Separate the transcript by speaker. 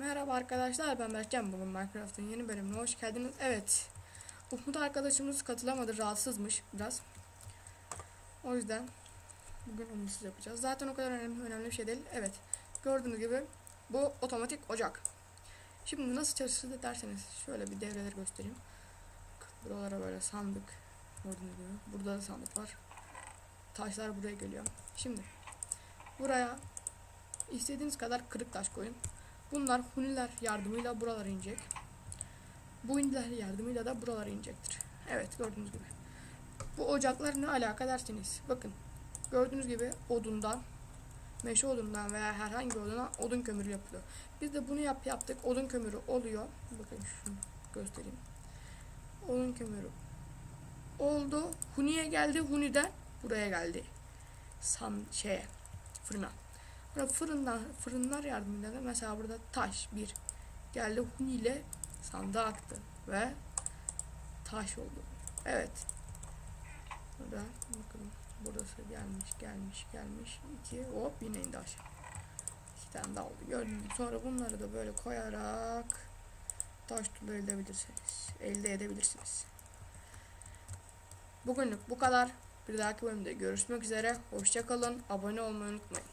Speaker 1: Merhaba arkadaşlar ben Berkcan bugün Minecraft'ın yeni bölümüne hoş geldiniz. Evet Umut arkadaşımız katılamadı rahatsızmış biraz. O yüzden bugün umutsuz yapacağız. Zaten o kadar önemli, önemli bir şey değil. Evet gördüğünüz gibi bu otomatik ocak. Şimdi nasıl çalışır derseniz şöyle bir devreleri göstereyim. Buralara böyle sandık gördüğünüz gibi. Burada da sandık var. Taşlar buraya geliyor. Şimdi buraya istediğiniz kadar kırık taş koyun. Bunlar huniler yardımıyla buralara inecek. Bu huniler yardımıyla da buralara inecektir. Evet gördüğünüz gibi. Bu ocaklar ne alaka derseniz. Bakın gördüğünüz gibi odundan, meşe odundan veya herhangi oduna odun kömürü yapılıyor. Biz de bunu yap yaptık. Odun kömürü oluyor. Bakın şunu göstereyim. Odun kömürü oldu. Huniye geldi. Huni'den buraya geldi. Sam şeye fırına. Burada fırından fırınlar yardımıyla da mesela burada taş bir geldi huni ile sandığa aktı ve taş oldu. Evet. Burada bakın burası gelmiş gelmiş gelmiş iki hop yine indi aşağı. İki tane daha oldu. Gördüğünüz sonra bunları da böyle koyarak taş tulu elde edebilirsiniz. Elde edebilirsiniz. Bugünlük bu kadar. Bir dahaki bölümde görüşmek üzere. Hoşçakalın. Abone olmayı unutmayın.